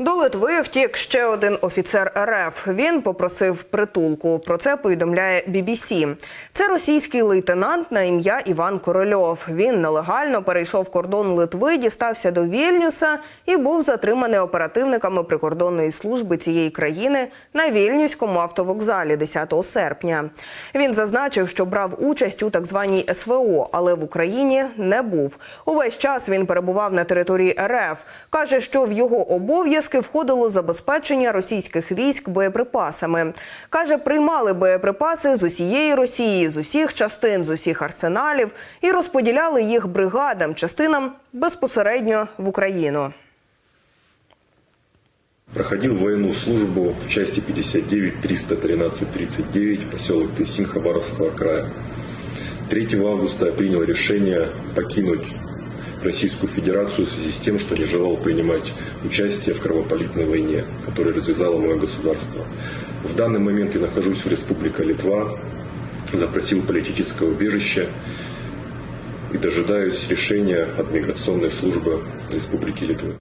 До Литви втік ще один офіцер РФ. Він попросив притулку. Про це повідомляє BBC. Це російський лейтенант на ім'я Іван Корольов. Він нелегально перейшов кордон Литви, дістався до Вільнюса і був затриманий оперативниками прикордонної служби цієї країни на Вільнюському автовокзалі 10 серпня. Він зазначив, що брав участь у так званій СВО, але в Україні не був. Увесь час він перебував на території РФ. каже, що в його обов'язки входило забезпечення російських військ боєприпасами. Каже, приймали боєприпаси з усієї Росії, з усіх частин, з усіх арсеналів і розподіляли їх бригадам, частинам безпосередньо в Україну. Проходил военную службу в части 59-313-39, поселок Тысин Хабаровского края. 3 августа принял решение покинуть Российскую Федерацию в связи с тем, что не желал принимать участие в кровопролитной войне, которую развязало мое государство. В данный момент я нахожусь в Республике Литва, запросил политическое убежище и дожидаюсь решения от миграционной службы Республики Литвы.